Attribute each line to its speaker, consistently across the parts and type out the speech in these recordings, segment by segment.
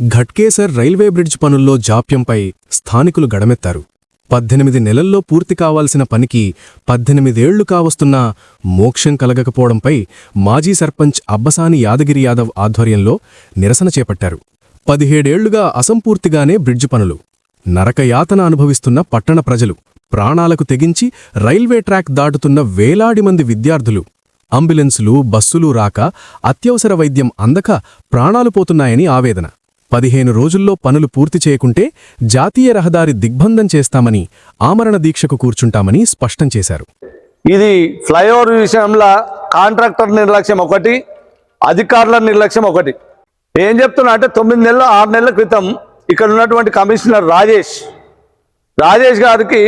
Speaker 1: Ghatkesar railway bridge పనుల్లో జాప్యంపై స్థానికులు గడమెత్తారు. పద్దెనిమిది నెలల్లో పూర్తి కావాల్సిన పనికి పద్దెనిమిదేళ్ళు కావస్తున్నా మోక్షం కలగకపోవడంపై మాజీ సర్పంచ్ అబ్బసాని యాదగిరి యాదవ్ ఆధ్వర్యంలో నిరసన చేపట్టారు. పదిహేడేళ్ళుగా అసంపూర్తిగానే బ్రిడ్జ్ పనులు. నరకయాతన అనుభవిస్తున్న పట్టణ ప్రజలు ప్రాణాలకు తెగించి రైల్వే ట్రాక్ దాటుతున్న వేలాది మంది విద్యార్థులు అంబులెన్సులు బస్సులు రాక అత్యవసర వైద్యం అందక ప్రాణాలు పోతున్నాయని ఆవేదన. పదిహేను రోజుల్లో పనులు పూర్తి చేయకుంటే జాతీయ రహదారి దిగ్బంధం చేస్తామని ఆమరణ దీక్షకు కూర్చుంటామని స్పష్టం చేశారు.
Speaker 2: ఇది ఫ్లైఓవర్ విషయంలో కాంట్రాక్టర్ నిర్లక్ష్యం ఒకటి అధికారుల నిర్లక్ష్యం ఒకటి. ఏం చెప్తున్నా అంటే తొమ్మిది నెలలు ఆరు నెలల క్రితం ఇక్కడ ఉన్నటువంటి కమిషనర్ రాజేష్ రాజేష్ గారికి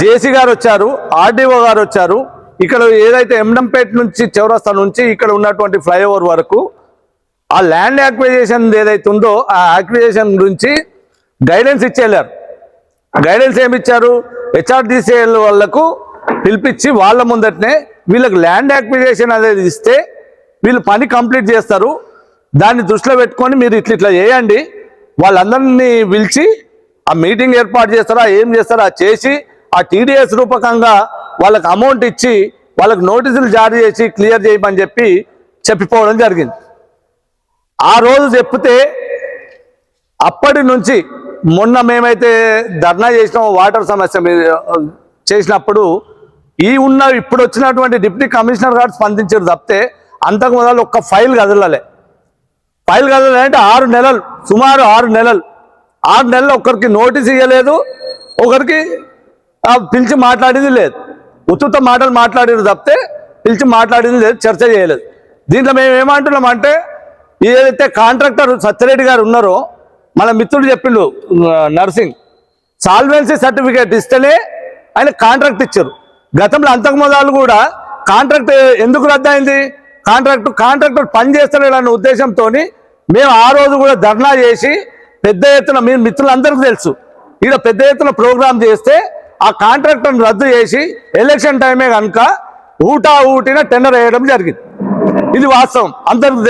Speaker 2: జేసీ గారు వచ్చారు ఆర్డీఓ గారు వచ్చారు. ఇక్కడ ఏదైతే ఎండంపేట నుంచి చౌరస్తా నుంచి ఇక్కడ ఉన్నటువంటి ఫ్లైఓవర్ వరకు ఆ ల్యాండ్ యాక్విజేషన్ ఏదైతే ఉందో ఆ యాక్విజేషన్ గురించి గైడెన్స్ ఇచ్చేళ్ళారు గైడెన్స్ ఏమి ఇచ్చారు? హెచ్ఆర్డిసిఎల్ వాళ్ళకు పిలిపించి వాళ్ళ ముందటనే వీళ్ళకి ల్యాండ్ యాక్విజేషన్ అనేది ఇస్తే వీళ్ళు పని కంప్లీట్ చేస్తారు. దాన్ని దృష్టిలో పెట్టుకొని మీరు ఇట్లా ఇట్లా చేయండి. వాళ్ళందరినీ పిలిచి ఆ మీటింగ్ ఏర్పాటు చేస్తారా ఏం చేస్తారా చేసి ఆ టీడీఎస్ రూపకంగా వాళ్ళకి అమౌంట్ ఇచ్చి వాళ్ళకి నోటీసులు జారీ చేసి క్లియర్ చేయమని చెప్పి చెప్పిపోవడం జరిగింది. ఆ రోజు చెప్తే అప్పటి నుంచి మొన్న మేమైతే ధర్నా చేసినాం వాటర్ సమస్య మీద చేసినప్పుడు ఈ ఉన్న ఇప్పుడు వచ్చినటువంటి డిప్యూటీ కమిషనర్ గారు స్పందించారు తప్పితే అంతకు మొదలు ఒక్క ఫైల్ కదలలే. ఫైల్ కదలలే ఆరు నెలలు సుమారు ఆరు నెలలు. ఆరు నెలలు ఒకరికి నోటీస్ ఇవ్వలేదు ఒకరికి పిలిచి మాట్లాడేది లేదు. ఉత్తుత మాటలు మాట్లాడేది తప్పితే పిలిచి మాట్లాడేది లేదు చర్చ చేయలేదు. దీంట్లో మేము ఏమంటున్నాం అంటే ఏదైతే కాంట్రాక్టర్ సత్యరెడ్డి గారు ఉన్నారో మన మిత్రుడు చెప్పిండు నర్సింగ్ సాల్వెన్సీ సర్టిఫికేట్ ఇస్తేనే ఆయన కాంట్రాక్ట్ ఇచ్చారు. గతంలో అంతకు మొదలు కూడా కాంట్రాక్ట్ ఎందుకు రద్దయింది? కాంట్రాక్ట్ కాంట్రాక్టర్ పని చేస్తలేడు ఉద్దేశంతో మేము ఆ రోజు కూడా ధర్నా చేసి పెద్ద ఎత్తున మీ మిత్రులందరికీ తెలుసు. ఈడ పెద్ద ఎత్తున ప్రోగ్రామ్ చేస్తే ఆ కాంట్రాక్టర్ని రద్దు చేసి ఎలక్షన్ టైమే కనుక ఊటా ఊటిన టెండర్ వేయడం జరిగింది. ఇది వాస్తవం. అందరికి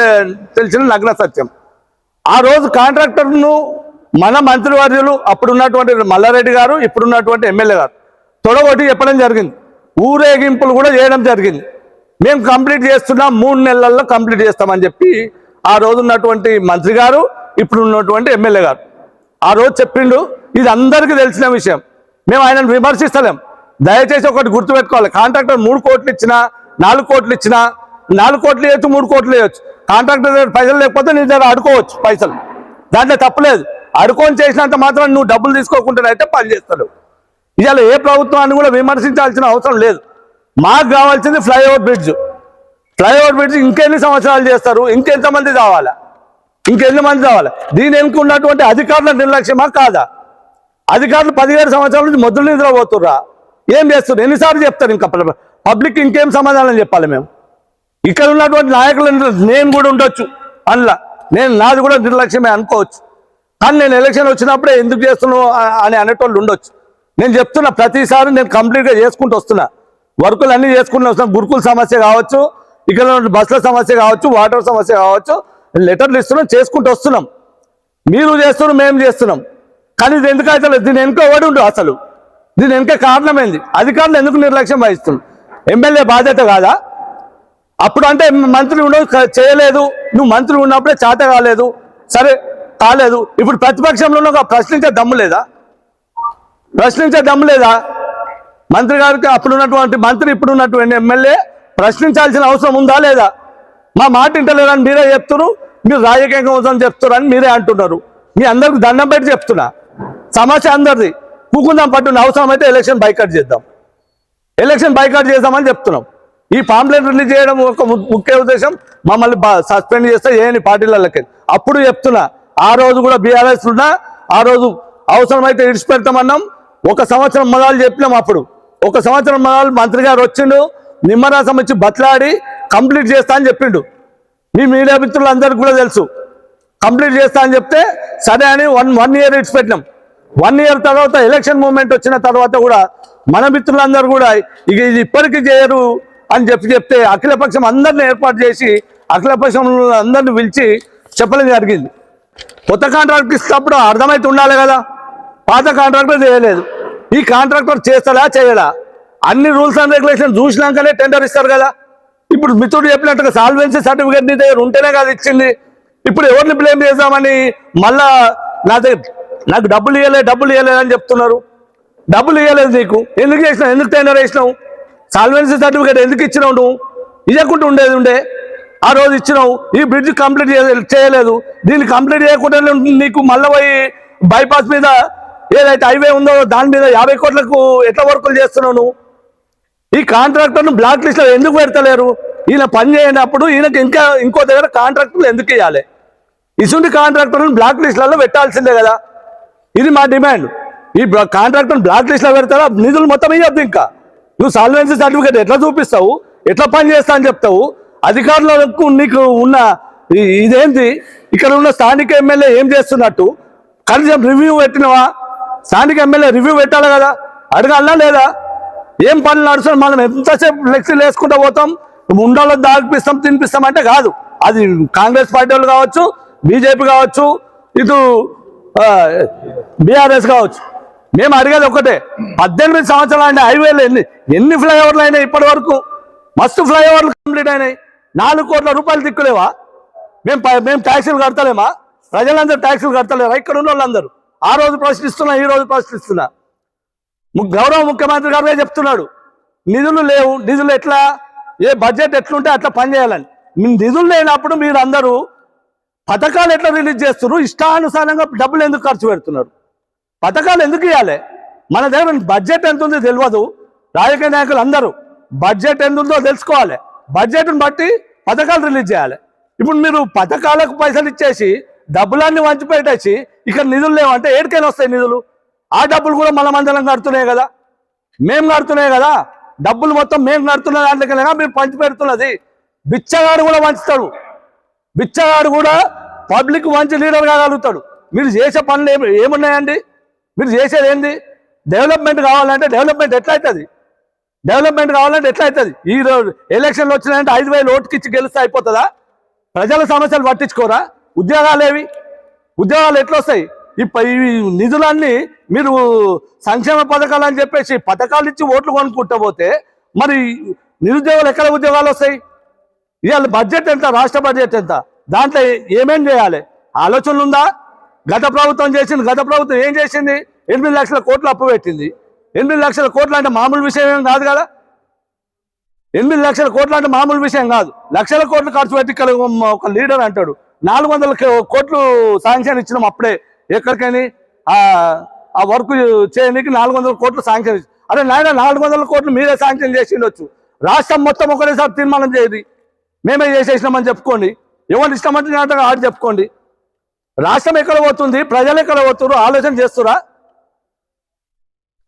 Speaker 2: తెలిసిన నగ్న సత్యం. ఆ రోజు కాంట్రాక్టర్ను మన మంత్రివర్యులు అప్పుడున్నటువంటి మల్లారెడ్డి గారు ఇప్పుడున్నటువంటి ఎమ్మెల్యే గారు తొడగొట్టి చెప్పడం జరిగింది. ఊరేగింపులు కూడా చేయడం జరిగింది. మేము కంప్లీట్ చేస్తున్నాం మూడు నెలల్లో కంప్లీట్ చేస్తామని చెప్పి ఆ రోజు ఉన్నటువంటి మంత్రి గారు ఇప్పుడు ఉన్నటువంటి ఎమ్మెల్యే గారు. ఆ రోజు చెప్పిండు ఇది అందరికీ తెలిసిన విషయం. మేము ఆయనను విమర్శిస్తలేం. దయచేసి ఒకటి గుర్తుపెట్టుకోవాలి. కాంట్రాక్టర్ మూడు కోట్లు ఇచ్చినా నాలుగు కోట్లు ఇచ్చినా నాలుగు కోట్లు వేయచ్చు మూడు కోట్లు వేయచ్చు. కాంట్రాక్టర్ దగ్గర పైసలు లేకపోతే నీ దగ్గర అడుకోవచ్చు పైసలు. దాంట్లో తప్పలేదు అడుకొని చేసినంత మాత్రం నువ్వు డబ్బులు తీసుకోకుండానైతే పని చేస్తాడు ఇవాళ ఏ ప్రభుత్వాన్ని కూడా విమర్శించాల్సిన అవసరం లేదు. మాకు కావాల్సింది ఫ్లైఓవర్ బ్రిడ్జ్. ఫ్లైఓవర్ బ్రిడ్జ్ ఇంకెన్ని సంవత్సరాలు చేస్తారు? ఇంకెంతమంది కావాలా ఇంకెన్ని మంది కావాలి దీని వెనుక ఉన్నటువంటి అధికారుల నిర్లక్ష్యమా కాదా? అధికారులు పదిహేడు సంవత్సరాల నుంచి మొదలు నిద్రపోతుర్రా ఏం చేస్తారు ఎన్నిసార్లు చెప్తారు ఇంకా? పబ్లిక్ ఇంకేం సమాధానం చెప్పాలి మేము? ఇక్కడ ఉన్నటువంటి నాయకులు నేను కూడా ఉండొచ్చు. అందులో నేను నాది కూడా నిర్లక్ష్యమే అనుకోవచ్చు. కానీ నేను ఎలక్షన్ వచ్చినప్పుడే ఎందుకు చేస్తున్నావు అని అనేటోళ్ళు ఉండొచ్చు. నేను చెప్తున్నా ప్రతిసారి నేను కంప్లీట్గా చేసుకుంటూ వస్తున్నా. వర్కులు అన్నీ చేసుకుంటూ వస్తున్నా. గురుకుల సమస్య కావచ్చు ఇక్కడ ఉన్న బస్సుల సమస్య కావచ్చు వాటర్ సమస్య కావచ్చు లెటర్లు ఇస్తున్నాం చేసుకుంటూ వస్తున్నాం. మీరు చేస్తున్నారు మేము చేస్తున్నాం. కానీ ఇది ఎందుకు అయితే దీని వెనుక ఓడి ఉండు అసలు? దీని వెనుక కారణమైంది అధికారులు ఎందుకు నిర్లక్ష్యం వహిస్తున్నారు? ఎమ్మెల్యే బాధ్యత కాదా? అప్పుడు అంటే మంత్రి ఉండవు చేయలేదు. నువ్వు మంత్రి ఉన్నప్పుడే చేత కాలేదు. సరే కాలేదు. ఇప్పుడు ప్రతిపక్షంలో ఉన్న ఒక ప్రశ్నించే దమ్ము లేదా? ప్రశ్నించే దమ్ము లేదా? మంత్రి గారికి అప్పుడు ఉన్నటువంటి మంత్రి ఇప్పుడు ఉన్నటువంటి ఎమ్మెల్యే ప్రశ్నించాల్సిన అవసరం ఉందా లేదా? మా మాట ఇంటలేదని మీరే చెప్తున్నారు మీరు రాజకీయంగా ఉందని చెప్తున్నారు అని మీరే అంటున్నారు. మీ అందరికి దండం పెట్టి చెప్తున్నా. సమస్య అందరిది. కూకుందాం పట్టున అవసరం అయితే ఎలక్షన్ బైకట్ చేద్దాం. ఎలక్షన్ బైకాట్ చేద్దామని చెప్తున్నాం. ఈ పాంప్లెట్ రిలీజ్ చేయడం ఒక ముఖ్య ఉద్దేశం. మమ్మల్ని సస్పెండ్ చేస్తే ఏని పార్టీలకి అప్పుడు చెప్తున్నా ఆ రోజు కూడా బీఆర్ఎస్ ఉన్నా ఆ రోజు అవసరమైతే ఇడిచిపెడతామన్నాం. ఒక సంవత్సరం మొదలు చెప్పినాం అప్పుడు. ఒక సంవత్సరం మొదలు మంత్రి గారు వచ్చిండు నిమ్మరసం వచ్చి బట్లాడి కంప్లీట్ చేస్తా అని చెప్పిండు. మీ మీడియా మిత్రులందరికీ కూడా తెలుసు. కంప్లీట్ చేస్తా అని చెప్తే సరే అని వన్ వన్ ఇయర్ ఇడిచిపెట్టినాం. వన్ ఇయర్ తర్వాత ఎలక్షన్ మూమెంట్ వచ్చిన తర్వాత కూడా మన మిత్రులందరూ కూడా ఇక ఇది ఇప్పటికీ చేయరు. అని చెప్పి చెప్తే అఖిలపక్షం అందరిని ఏర్పాటు చేసి అఖిలపక్షం అందరిని పిలిచి చెప్పడం జరిగింది. కొత్త కాంట్రాక్ట్ ఇచ్చినప్పుడు అర్థమైతే ఉండాలి కదా. పాత కాంట్రాక్టర్ చేయలేదు. ఈ కాంట్రాక్టర్ చేస్తాడా చేయడా? అన్ని రూల్స్ అండ్ రెగ్యులేషన్ చూసినాకనే టెండర్ ఇస్తారు కదా. ఇప్పుడు మిత్రుడు చెప్పినట్టుగా సాల్వెన్సీ సర్టిఫికేట్ నీ దగ్గర ఉంటేనే కదా ఇచ్చింది. ఇప్పుడు ఎవరిని బ్లేమ్ చేద్దామని మళ్ళా నా దగ్గర నాకు డబ్బులు ఇవ్వలేదు డబ్బులు ఇవ్వలేదు అని చెప్తున్నారు. డబ్బులు ఇవ్వలేదు నీకు. ఎందుకు చేసినావు? ఎందుకు టెండర్ వేసినావు? సాల్వెన్సీ సర్టిఫికేట్ ఎందుకు ఇచ్చినావు నువ్వు? ఇవ్వకుండా ఉండేది ఉండే. ఆ రోజు ఇచ్చినావు. ఈ బ్రిడ్జ్ కంప్లీట్ చేయలేదు. దీన్ని కంప్లీట్ చేయకుండా నీకు మళ్ళీ పోయి బైపాస్ మీద ఏదైతే హైవే ఉందో దాని మీద యాభై కోట్లకు ఎట్లా వర్కులు చేస్తున్నావు నువ్వు? ఈ కాంట్రాక్టర్ను బ్లాక్ లిస్ట్లో ఎందుకు పెడతలేరు? ఈయన పని చేయనప్పుడు ఈయనకి ఇంకా ఇంకో దగ్గర కాంట్రాక్టర్లు ఎందుకు ఇవ్వాలి ఇసుంటి కాంట్రాక్టర్లను బ్లాక్ లిస్టులలో పెట్టాల్సిందే కదా. ఇది మా డిమాండ్ ఈ కాంట్రాక్టర్ బ్లాక్ లిస్ట్లో పెడతారా? నిధులు మొత్తం ఇవ్వద్దు ఇంకా. నువ్వు సాల్వెన్సీ సర్టిఫికేట్ ఎట్లా చూపిస్తావు? ఎట్లా పని చేస్తా అని చెప్తావు? అధికారులకు నీకు ఉన్న ఇదేంటి ఇక్కడ ఉన్న స్థానిక ఎమ్మెల్యే ఏం చేస్తున్నట్టు? కనీసం రివ్యూ పెట్టినవా? స్థానిక ఎమ్మెల్యే రివ్యూ పెట్టాలి కదా? అడగాలా లేదా? ఏం పనులు నడుస్తున్నా మనం ఎంతసేపు ఫ్లెక్సీలు వేసుకుంటూ పోతాం? ఉండాలో దాగిపిస్తాం తినిపిస్తాం అంటే కాదు. అది కాంగ్రెస్ పార్టీ వాళ్ళు కావచ్చు బీజేపీ కావచ్చు ఇటు బీఆర్ఎస్ కావచ్చు. మేము అడిగేది ఒకటే పద్దెనిమిది సంవత్సరాలు అంటే హైవేలు ఎన్ని ఎన్ని ఫ్లైఓవర్లు అయినాయి ఇప్పటి వరకు? మస్తు ఫ్లైఓవర్లు కంప్లీట్ అయినాయి. నాలుగు కోట్ల రూపాయలు దిక్కులేవా? మేము మేము ట్యాక్సీలు కడతలేమా? ప్రజలందరూ ట్యాక్సీలు కడతలేరా ఇక్కడ ఉన్న వాళ్ళందరూ ఆ రోజు ప్రశ్నిస్తున్నా ఈ రోజు ప్రశ్నిస్తున్నా. ము- గౌరవ ముఖ్యమంత్రి గారే చెప్తున్నాడు. నిధులు లేవు. నిధులు ఎట్లా? ఏ బడ్జెట్ ఎట్లుంటే అట్లా పనిచేయాలని నిధులు లేనప్పుడు మీరు అందరూ పథకాలు ఎట్లా రిలీజ్ చేస్తున్నారు? ఇష్టానుసారంగా డబ్బులు ఎందుకు ఖర్చు పెడుతున్నారు? పథకాలు ఎందుకు ఇవ్వాలి మన దగ్గర బడ్జెట్ ఎంత ఉందో తెలియదు రాజకీయ నాయకులు అందరూ బడ్జెట్ ఎంత ఉందో తెలుసుకోవాలి. బడ్జెట్ని బట్టి పథకాలు రిలీజ్ చేయాలి. ఇప్పుడు మీరు పథకాలకు పైసలు ఇచ్చేసి డబ్బులన్నీ వంచిపెట్టేసి ఇక్కడ నిధులు లేవంటే ఏడికైనా వస్తాయి నిధులు. ఆ డబ్బులు కూడా మన మందరం కడుతున్నాయి కదా. మేము కడుతున్నాయి కదా. డబ్బులు మొత్తం మేము కడుతున్న దాంట్లోకెళ్ళగా మీరు పంచిపెడుతున్నది బిచ్చగాడు కూడా వంచుతాడు బిచ్చగాడు కూడా పబ్లిక్ మంచి లీడర్ కాగలుగుతాడు మీరు చేసే పనులు ఏమి ఏమున్నాయండి? మీరు చేసేది ఏంది? డెవలప్మెంట్ కావాలంటే డెవలప్మెంట్ ఎట్లా అవుతుంది డెవలప్మెంట్ కావాలంటే ఎట్లా అవుతుంది ఈ రోజు ఎలక్షన్లు వచ్చినాయంటే ఐదు వేలు ఓటుకి ఇచ్చి గెలిస్తే అయిపోతుందా? ప్రజల సమస్యలు పట్టించుకోరా? ఉద్యోగాలు ఏవి? ఉద్యోగాలు ఎట్లా వస్తాయి ఈ నిధులన్నీ మీరు సంక్షేమ పథకాలు అని చెప్పేసి పథకాలు ఇచ్చి ఓట్లు కొనుక్కుంటా పోతే మరి నిరుద్యోగాలు ఎక్కడ ఉద్యోగాలు వస్తాయి? ఇవాళ బడ్జెట్ ఎంత? రాష్ట్ర బడ్జెట్ ఎంత? దాంట్లో ఏమేం చేయాలి? ఆలోచనలు ఉందా గత ప్రభుత్వం చేసింది గత ప్రభుత్వం ఏం చేసింది? ఎనిమిది లక్షల కోట్లు అప్పు పెట్టింది. ఎనిమిది లక్షల కోట్లు అంటే మామూలు విషయం ఏం కాదు కదా? ఎనిమిది లక్షల కోట్లు అంటే మామూలు విషయం కాదు. లక్షల కోట్లు ఖర్చు పెట్టి ఇక్కడ ఒక లీడర్ అంటాడు. నాలుగు వందల కోట్లు శాంక్షన్ ఇచ్చినాం అప్పుడే. ఎక్కడికని? ఆ ఆ వర్క్ చేయడానికి నాలుగు వందల కోట్లు శాంక్షన్ ఇచ్చి అరే నాయన నాలుగు వందల కోట్లు మీరే శాంక్షన్ చేసి ఉండొచ్చు రాష్ట్రం మొత్తం ఒకటేసారి తీర్మానం చేయదు. మేమే చేసేసినామని చెప్పుకోండి. ఎవరు ఇష్టమంటే ఆడు చెప్పుకోండి. రాష్ట్రం ఎక్కడ పోతుంది? ప్రజలు ఎక్కడ పోతున్నారు ఆలోచన చేస్తురా?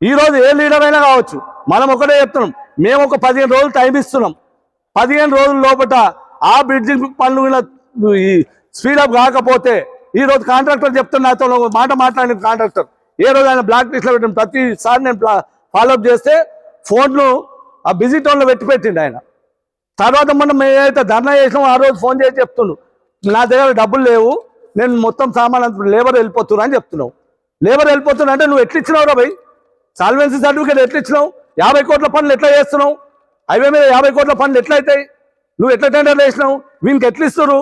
Speaker 2: ఈ రోజు ఏ లీడర్ అయినా కావచ్చు. మనం ఒకటే చెప్తున్నాం. మేము ఒక పదిహేను రోజులు టైం ఇస్తున్నాం. పదిహేను రోజుల లోపల ఆ బ్రిడ్జి పనులు ఈ స్పీడప్ కాకపోతే ఈరోజు కాంట్రాక్టర్ చెప్తున్న నాతో ఒక మాట మాట్లాడిన కాంట్రాక్టర్. ఏ రోజు ఆయన బ్లాక్ లిస్ట్లో పెట్టిన ప్రతిసారి నేను ఫాలోఅప్ చేస్తే ఫోన్లు ఆ బిజీ టోన్లో పెట్టి పెట్టిండు ఆయన. తర్వాత మనం ఏదైతే ధర్నా చేసినామో ఆ రోజు ఫోన్ చేసి చెప్తుండు. నా దగ్గర డబ్బులు లేవు. నేను మొత్తం సామాన్ అంత లేబర్ వెళ్ళిపోతున్నా అని చెప్తున్నావు. లేబర్ వెళ్ళిపోతున్నా అంటే నువ్వు ఎట్లా ఇచ్చినావు రా భయ్? సాల్వెన్సీ సర్టిఫికేట్ ఎట్లా ఇచ్చినావు యాభై కోట్ల పనులు ఎట్లా చేస్తున్నావు? హైవే మీద యాభై కోట్ల పనులు ఎట్లా అవుతాయి నువ్వు ఎట్లా టెండర్లు వేసినావు వీనికి ఎట్లు ఇస్తారు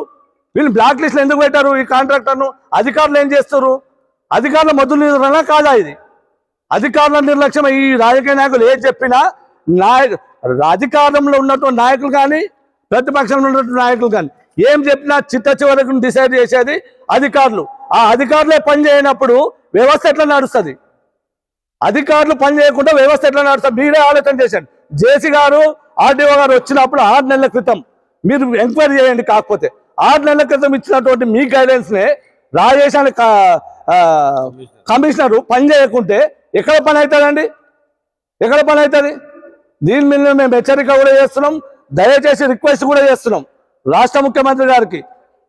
Speaker 2: వీళ్ళు బ్లాక్ లిస్ట్లో ఎందుకు పెట్టారు ఈ కాంట్రాక్టర్ను అధికారులు ఏం చేస్తారు అధికారుల మొదలు నిర్వహణ కాదా ఇది? అధికారుల నిర్లక్ష్యం ఈ రాజకీయ నాయకులు ఏం చెప్పినా నాయ అధికారంలో ఉన్నటువంటి నాయకులు కానీ ప్రతిపక్షంలో ఉన్నటువంటి నాయకులు కానీ ఏం చెప్పినా చిత్త చివరకు డిసైడ్ చేసేది అధికారులు. ఆ అధికారులే పని చేయనప్పుడు వ్యవస్థ ఎట్లా నడుస్తుంది? అధికారులు పని చేయకుండా వ్యవస్థ ఎట్లా నడుస్తుంది? మీరే ఆలోచన చేశారు జేసీ గారు ఆర్డీఓ గారు వచ్చినప్పుడు ఆరు నెలల క్రితం మీరు ఎంక్వైరీ చేయండి కాకపోతే. ఆరు నెలల క్రితం ఇచ్చినటువంటి మీ గైడెన్స్నే నే కమిషనరు పని చేయకుంటే ఎక్కడ పని అవుతుందండి? ఎక్కడ పని అవుతుంది? దీని మీద మేము హెచ్చరిక కూడా చేస్తున్నాం. దయచేసి రిక్వెస్ట్ కూడా చేస్తున్నాం. రాష్ట్ర ముఖ్యమంత్రి గారికి.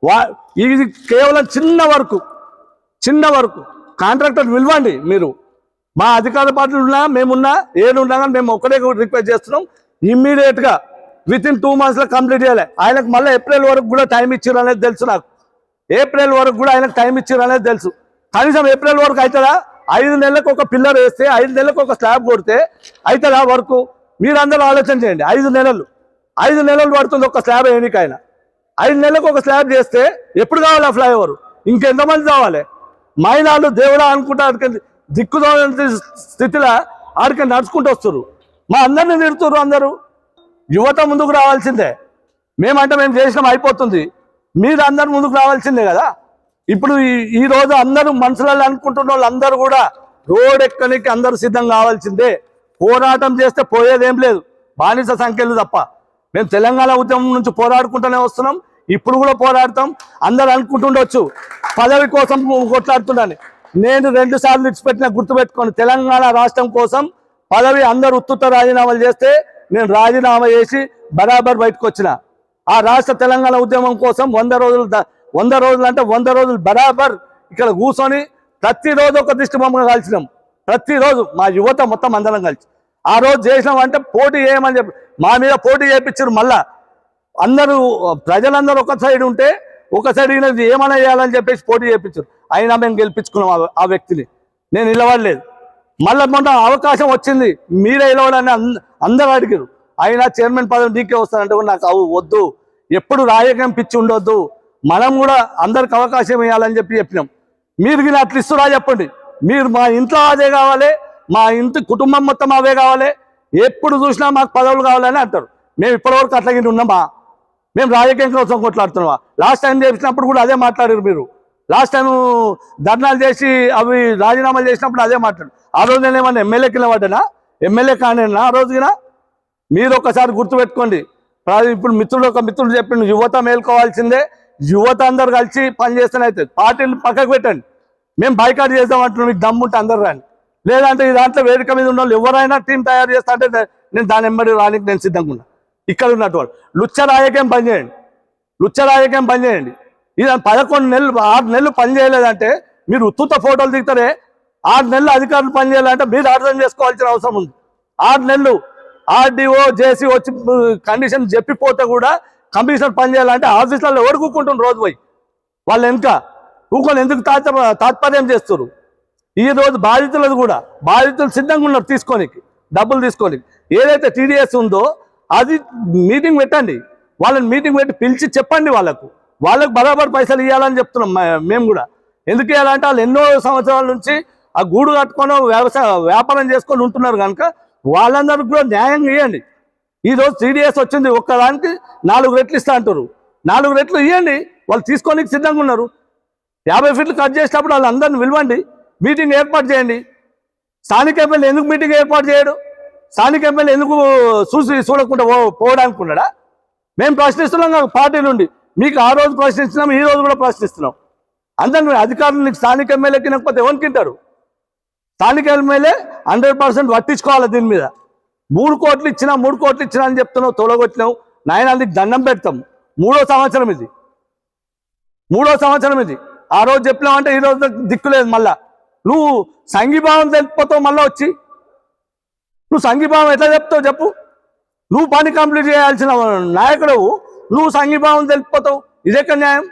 Speaker 2: వా ఇది కేవలం చిన్న వరకు చిన్న వరకు. కాంట్రాక్టర్ విలువండి మీరు. మా అధికార పార్టీలు ఉన్నా మేమున్నా ఏడున్నా కానీ మేము ఒకటే రిక్వెస్ట్ చేస్తున్నాం. ఇమ్మీడియట్గా వితిన్ విత్ ఇన్ టూ మంత్స్లో కంప్లీట్ చేయాలి. ఆయనకు మళ్ళీ ఏప్రిల్ వరకు కూడా టైం ఇచ్చారు అనేది తెలుసు నాకు. ఏప్రిల్ వరకు కూడా ఆయనకు టైం ఇచ్చారు అనేది తెలుసు. కనీసం ఏప్రిల్ వరకు అవుతుందా ఐదు నెలలకు ఒక పిల్లర్ వేస్తే ఐదు నెలలకు ఒక స్లాబ్ కొడితే అవుతుందా వరకు? మీరందరూ ఆలోచన చేయండి. ఐదు నెలలు. ఐదు నెలలు పడుతుంది ఒక స్లాబ్ వేయడానికి ఆయన. ఐదు నెలలకు ఒక స్లాబ్ చేస్తే ఎప్పుడు కావాలి ఆ ఫ్లైఓవర్ ఇంకెంతమంది కావాలి? మైనాలు దేవుడా అనుకుంటా ఆడికి దిక్కుదోని స్థితిలో ఆడికి నడుచుకుంటూ వస్తారు మా అందరిని తిడుతున్నారు అందరూ. యువత ముందుకు రావాల్సిందే. మేమంటే మేము చేసినాం అయిపోతుంది. మీరు అందరు ముందుకు రావాల్సిందే కదా. ఇప్పుడు ఈ రోజు అందరూ మనసులలో అనుకుంటున్న వాళ్ళు అందరూ కూడా రోడ్ ఎక్కనికి అందరూ సిద్ధం కావాల్సిందే. పోరాటం చేస్తే పోయేదేం లేదు. బానిస సంఖ్యలు తప్ప. మేము తెలంగాణ ఉద్యమం నుంచి పోరాడుకుంటూనే వస్తున్నాం. ఇప్పుడు కూడా పోరాడతాం. అందరు అనుకుంటుండొచ్చు. పదవి కోసం కొట్లాడుతున్నాను నేను రెండు సార్లు ఇచ్చిపెట్టిన గుర్తుపెట్టుకోండి. తెలంగాణ రాష్ట్రం కోసం పదవి అందరు ఉత్తుత రాజీనామాలు చేస్తే నేను రాజీనామా చేసి బరాబర్ బయటకు వచ్చిన. ఆ రాష్ట్ర తెలంగాణ ఉద్యమం కోసం వంద రోజులు వంద రోజులు అంటే వంద రోజులు బరాబర్ ఇక్కడ కూర్చొని ప్రతిరోజు ఒక దిష్టి బొమ్మగా కాల్చినాం. ప్రతిరోజు మా యువత మొత్తం అందరం కలిసి. ఆ రోజు చేసినాం అంటే పోటీ చేయమని చెప్పి మా మీద పోటీ చేయించారు మళ్ళా. అందరూ ప్రజలందరూ ఒక సైడ్ ఉంటే ఒక సైడ్ ఏమైనా చేయాలని చెప్పేసి పోటీ చేయించారు అయినా మేము గెలిపించుకున్నాం ఆ- వ్యక్తిని. నేను నిలబడలేదు. మళ్ళీ మొన్న అవకాశం వచ్చింది. మీరే నిలవడని అంద- అందరూ అడిగారు. అయినా చైర్మన్ పదవి నీకే వస్తారంటే కూడా నాకు అవు వద్దు. ఎప్పుడు రాజకీయం పిచ్చి ఉండొద్దు. మనం కూడా అందరికి అవకాశం ఇవ్వాలని చెప్పి చెప్పినాం. మీరు గిన అట్లా ఇస్తురా చెప్పండి. మీరు మా ఇంట్లో అదే కావాలి. మా ఇంటి కుటుంబం మొత్తం అవే కావాలి. ఎప్పుడు చూసినా మాకు పదవులు కావాలని అంటారు. మేము ఇప్పటివరకు అట్లాగే ఉన్నామా? మేము రాజకీయం కోసం కొట్లాడుతున్నామా? లాస్ట్ టైం చేసినప్పుడు కూడా అదే మాట్లాడారు మీరు. లాస్ట్ టైం ధర్నాలు చేసి అవి రాజీనామాలు చేసినప్పుడు అదే మాట్లాడు ఆ రోజు నేను ఏమన్నా ఎమ్మెల్యే కింద ఎమ్మెల్యే కానేనా ఆ రోజున మీరు ఒకసారి గుర్తుపెట్టుకోండి ఇప్పుడు మిత్రుడు ఒక మిత్రుడు చెప్పిండు యువత మేల్కోవాల్సిందే. యువత అందరు కలిసి పనిచేస్తేనే అవుతుంది. పార్టీని పక్కకు పెట్టండి. మేము బైకాట్ చేద్దాం అంటున్నాం. మీకు దమ్ముంటే అందరు రాని లేదంటే ఈ దాంట్లో వేదిక మీద ఉన్న వాళ్ళు ఎవరైనా టీం తయారు చేస్తా అంటే నేను దాని ఎంబడి రానికి నేను సిద్ధంగా ఉన్నా ఇక్కడ ఉన్నట్టు వాళ్ళు. లుచ్చ రాయకేం పని చేయండి. లుచ్చ రాయకేం పని చేయండి. ఇది పదకొండు నెలలు ఆరు నెలలు పని చేయలేదంటే మీరు ఉత్తుత ఫోటోలు దిగుతారే? ఆరు నెలలు అధికారులు పని చేయాలంటే మీరు అర్థం చేసుకోవాల్సిన అవసరం ఉంది. ఆరు నెలలు ఆర్డీఓ జేసీ వచ్చి కండిషన్ చెప్పిపోతే కూడా కమిషనర్ పని చేయాలంటే ఆఫీసులలో ఎవరు కూకుంటున్నారు రోజు పోయి వాళ్ళు వెనుక కూకొని ఎందుకు తాత్పర్యం చేస్తున్నారు ఈ రోజు బాధితులది కూడా బాధితులు సిద్ధంగా ఉన్నారు తీసుకోనికి డబ్బులు తీసుకోనికి. ఏదైతే టీడీఎస్ ఉందో అది మీటింగ్ పెట్టండి. వాళ్ళని మీటింగ్ పెట్టి పిలిచి చెప్పండి వాళ్ళకు. వాళ్ళకు బరాబర్ పైసలు ఇవ్వాలని చెప్తున్నాం మేము కూడా. ఎందుకు ఇవ్వాలంటే వాళ్ళు ఎన్నో సంవత్సరాల నుంచి ఆ గూడు కట్టుకొని వ్యవసాయ వ్యాపారం చేసుకొని ఉంటున్నారు కనుక వాళ్ళందరికీ కూడా న్యాయం ఇవ్వండి ఈ రోజు టీడీఎస్ వచ్చింది ఒక్కదానికి నాలుగు రెట్లు ఇస్తా అంటారు నాలుగు రెట్లు ఇవ్వండి వాళ్ళు తీసుకోనికి సిద్ధంగా ఉన్నారు. యాభై ఫీట్లు కట్ చేసినప్పుడు వాళ్ళందరిని పిలవండి. మీటింగ్ ఏర్పాటు చేయండి. స్థానిక ఎమ్మెల్యే ఎందుకు మీటింగ్ ఏర్పాటు చేయడు? స్థానిక ఎమ్మెల్యే ఎందుకు చూసి చూడకుండా పో- పోవడానికి ఉన్నాడా మేము ప్రశ్నిస్తున్నాం పార్టీ నుండి. మీకు ఆ రోజు ప్రశ్నిస్తున్నాం ఈ రోజు కూడా ప్రశ్నిస్తున్నాం. అందరిని అధికారులు నీకు స్థానిక ఎమ్మెల్యే తినకపోతే ఎవరికి స్థానిక ఎమ్మెల్యే హండ్రెడ్ పర్సెంట్ పట్టించుకోవాలి దీని మీద? మూడు కోట్లు ఇచ్చినా మూడు కోట్లు ఇచ్చినా అని చెప్తున్నావు తొలగొట్టినావు. నాయన నీకు దండం పెడతాం. మూడో సంవత్సరం ఇది. మూడో సంవత్సరం ఇది. ఆ రోజు చెప్పినామంటే ఈ రోజు దిక్కు లేదు మళ్ళా. నువ్వు సంఘీభావం తెలిపిపోతావు మళ్ళీ వచ్చి? నువ్వు సంఘీభావం ఎట్లా చెప్తావు చెప్పు? నువ్వు పని కంప్లీట్ చేయాల్సిన నాయకుడు నువ్వు సంఘీభావం తెలిపిపోతావు ఇదెక్కడ న్యాయం?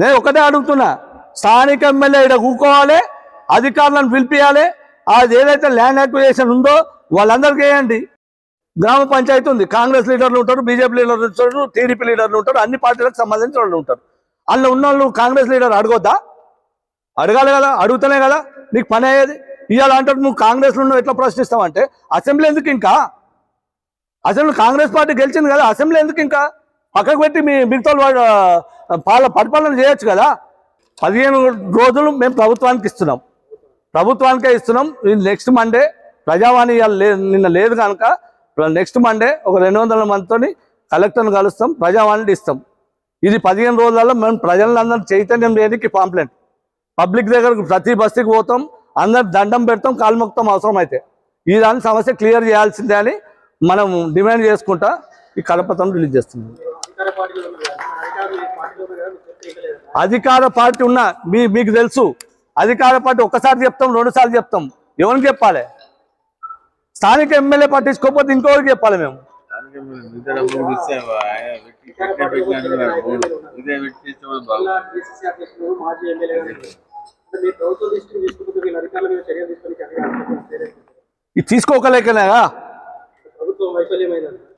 Speaker 2: నేను ఒకటే అడుగుతున్నా. స్థానిక ఎమ్మెల్యే ఇక్కడ కూకోవాలి అధికారులను పిలిపియాలి. అది ఏదైతే ల్యాండ్ అక్విజేషన్ ఉందో వాళ్ళందరికీ వేయండి. గ్రామ పంచాయతీ ఉంది. కాంగ్రెస్ లీడర్లు ఉంటారు బీజేపీ లీడర్లు ఉంటారు టీడీపీ లీడర్లు ఉంటారు అన్ని పార్టీలకు సంబంధించిన వాళ్ళు ఉంటారు. అందులో ఉన్న వాళ్ళు కాంగ్రెస్ లీడర్ అడగొద్దా? అడగాలి కదా అడుగుతానే కదా నీకు పని అయ్యేది. ఇవాళ అంటారు నువ్వు కాంగ్రెస్లో నువ్వు ఎట్లా ప్రశ్నిస్తావంటే అసెంబ్లీ ఎందుకు ఇంకా? అసెంబ్లీ కాంగ్రెస్ పార్టీ గెలిచింది కదా అసెంబ్లీ ఎందుకు ఇంకా? పక్కకు పెట్టి మీ మిగతా పాల పరిపాలన చేయొచ్చు కదా. పదిహేను రోజులు మేము ప్రభుత్వానికి ఇస్తున్నాం. ప్రభుత్వానికే ఇస్తున్నాం. నెక్స్ట్ మండే ప్రజావాణి నిన్న లేదు కనుక నెక్స్ట్ మండే ఒక రెండు వందల మందితోని కలెక్టర్ని కలుస్తాం ప్రజావాణిని ఇస్తాం. ఇది పదిహేను రోజులలో మేము ప్రజలందరూ చైతన్యం చేయడానికి పాంప్లెంట్. పబ్లిక్ దగ్గరకు ప్రతి బస్తీకి పోతాం అందరం దండం పెడతాం కాలు మొక్తాం అవసరం అయితే ఈ దాని సమస్య క్లియర్ చేయాల్సిందే అని మనం డిమాండ్ చేసుకుంటా ఈ కలపతను రిలీజ్ చేస్తున్నాం. అధికార పార్టీ ఉన్న మీ మీకు తెలుసు. అధికార పార్టీ ఒక్కసారి చెప్తాం రెండుసార్లు చెప్తాం. ఎవరికి చెప్పాలి? స్థానిక ఎమ్మెల్యే పట్టించుకోకపోతే ఇంకోరికి చెప్పాలి మేము.
Speaker 3: మాజీ ఎమ్మెల్యే ప్రభుత్వ దృష్టికి తీసుకుంటే వీళ్ళ అధికారుల మీద చర్య
Speaker 2: ఇది తీసుకోకలేకనేగా?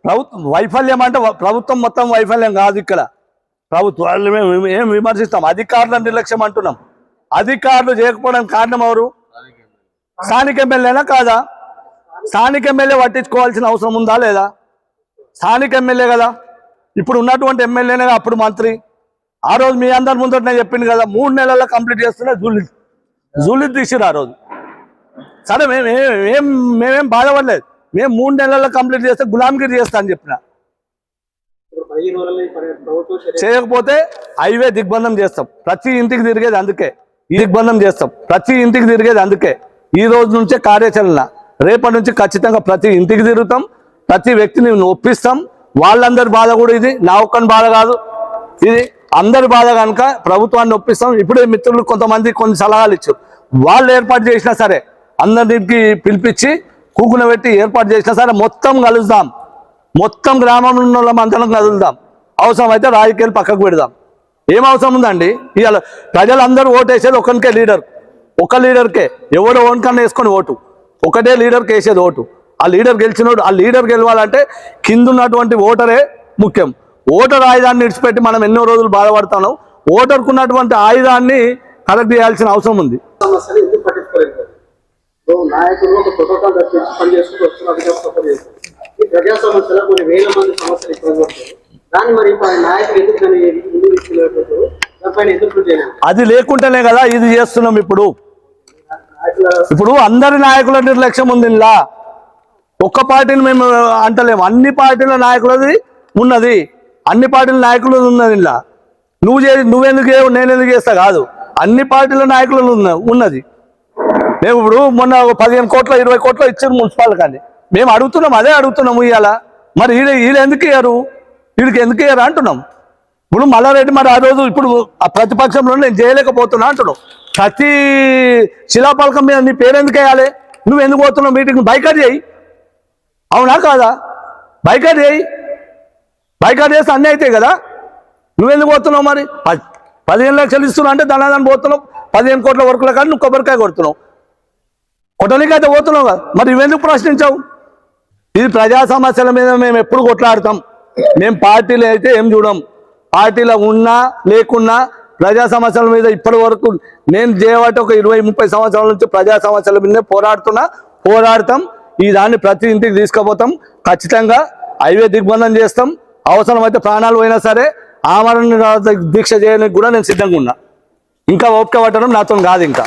Speaker 3: ప్రభుత్వం
Speaker 2: వైఫల్యం అంటే ప్రభుత్వం మొత్తం వైఫల్యం కాదు ఇక్కడ. ప్రభుత్వాలు మేము ఏం విమర్శిస్తాం? అధికారుల నిర్లక్ష్యం అంటున్నాం. అధికారులు చేయకపోవడానికి కారణం ఎవరు? స్థానిక ఎమ్మెల్యేనా కాదా? స్థానిక ఎమ్మెల్యే పట్టించుకోవాల్సిన అవసరం ఉందా లేదా? స్థానిక ఎమ్మెల్యే కదా. ఇప్పుడు ఉన్నటువంటి ఎమ్మెల్యేనే అప్పుడు మంత్రి. ఆ రోజు మీ అందరి ముందు నేను చెప్పింది కదా మూడు నెలల్లో కంప్లీట్ చేస్తున్నా జూలి జూలి తీసిరు ఆ రోజు. సరే మేము ఏం- మేమేం బాధపడలేదు. మేము మూడు నెలల్లో కంప్లీట్ చేస్తే గులాంగిరి చేస్తా అని చెప్పిన. చేయకపోతే హైవే దిగ్బంధం చేస్తాం. ప్రతి ఇంటికి తిరిగేది అందుకే. ఈ దిగ్బంధం చేస్తాం. ప్రతి ఇంటికి తిరిగేది అందుకే. ఈ రోజు నుంచే కార్యాచరణ. రేపటి నుంచి ఖచ్చితంగా ప్రతి ఇంటికి తిరుగుతాం. ప్రతి వ్యక్తిని ఒప్పిస్తాం. వాళ్ళందరి బాధ కూడా ఇది. నా ఒక్కని బాధ కాదు. ఇది అందరి బాధ కనుక ప్రభుత్వాన్ని ఒప్పిస్తాం. ఇప్పుడే మిత్రులు కొంతమంది కొన్ని సలహాలు ఇచ్చారు. వాళ్ళు ఏర్పాటు చేసినా సరే అందరికి పిలిపించి కూకున పెట్టి ఏర్పాటు చేసినా సరే మొత్తం కలుద్దాం. మొత్తం గ్రామంలో ఉన్న వాళ్ళందరం కదులుదాం. అవసరం అయితే రాజకీయాలు పక్కకు పెడదాం. ఏం అవసరం ఉందండి? ఇవాళ ప్రజలందరూ ఓటేసేది ఒకరికే లీడర్. ఒక లీడర్కే. ఎవడో ఓన్కన్నా వేసుకొని ఓటు. ఒకటే లీడర్కి వేసేది ఓటు. ఆ లీడర్ గెలిచినోడు ఆ లీడర్ గెలవాలంటే కింద ఉన్నటువంటి ఓటరే ముఖ్యం. ఓటర్ ఆయుధాన్ని విడిచిపెట్టి మనం ఎన్నో రోజులు బాధపడుతున్నాం. ఓటర్కు ఉన్నటువంటి ఆయుధాన్ని కలెక్ట్ చేయాల్సిన అవసరం ఉంది. అది లేకుంటేనే కదా ఇది చేస్తున్నాం ఇప్పుడు. ఇప్పుడు అందరి నాయకుల నిర్లక్ష్యం ఉంది ఇలా ఒక్క పార్టీని మేము అంటలేము. అన్ని పార్టీల నాయకులది ఉన్నది. అన్ని పార్టీల నాయకులు ఉన్నది ఇలా నువ్వు చే నువ్వెందుకు నేను ఎందుకు చేస్తా? కాదు. అన్ని పార్టీల నాయకులు ఉన్న ఉన్నది. మేము ఇప్పుడు మొన్న ఒక పదిహేను కోట్ల ఇరవై కోట్ల ఇచ్చారు మున్సిపాల్ కానీ. మేము అడుగుతున్నాం అదే అడుగుతున్నాము ఇవాళ మరి వీళ్ళు వీళ్ళు ఎందుకు ఇయ్యారు? వీడికి ఎందుకు ఇయ్యారు అంటున్నాం. ఇప్పుడు మల్లారెడ్డి మరి ఆ రోజు ఇప్పుడు ఆ ప్రతిపక్షంలో నేను చేయలేకపోతున్నా అంటున్నావు ప్రతి శిలాపలకం మీద నీ పేరు ఎందుకు వేయాలి? నువ్వు ఎందుకు పోతున్నావు? మీటింగ్ బైకట్ చేయి. అవునా కాదా? బైకాట్ చేయి. బైకాట్ చేస్తే అన్నీ అవుతాయి కదా? నువ్వెందుకు పోతున్నావు మరి? పదిహేను లక్షలు ఇస్తున్నావు అంటే దాని పోతున్నావు. పదిహేను కోట్ల వరకుల కానీ నువ్వు కొబ్బరికాయ కొడుతున్నావు. కొట్టడానికి అయితే పోతున్నావు కదా? మరి నువ్వెందుకు ప్రశ్నించావు? ఇది ప్రజా సమస్యల మీద మేము ఎప్పుడు కొట్లాడతాం. మేము పార్టీలు అయితే ఏం చూడం. పార్టీలో ఉన్నా లేకున్నా ప్రజా సమస్యల మీద ఇప్పటి వరకు నేను చేయబట్టి ఒక ఇరవై ముప్పై సంవత్సరాల నుంచి ప్రజా సమస్యల మీదనే పోరాడుతున్నా. పోరాడతాం. ఈ దాన్ని ప్రతి ఇంటికి తీసుకుపోతాం. ఖచ్చితంగా హైవే దిగ్బంధం చేస్తాం. అవసరమైతే ప్రాణాలు పోయినా సరే ఆమరణ దీక్ష చేయడానికి కూడా నేను సిద్ధంగా ఉన్నా. ఇంకా ఓపిక పట్టడం నాతో కాదు ఇంకా.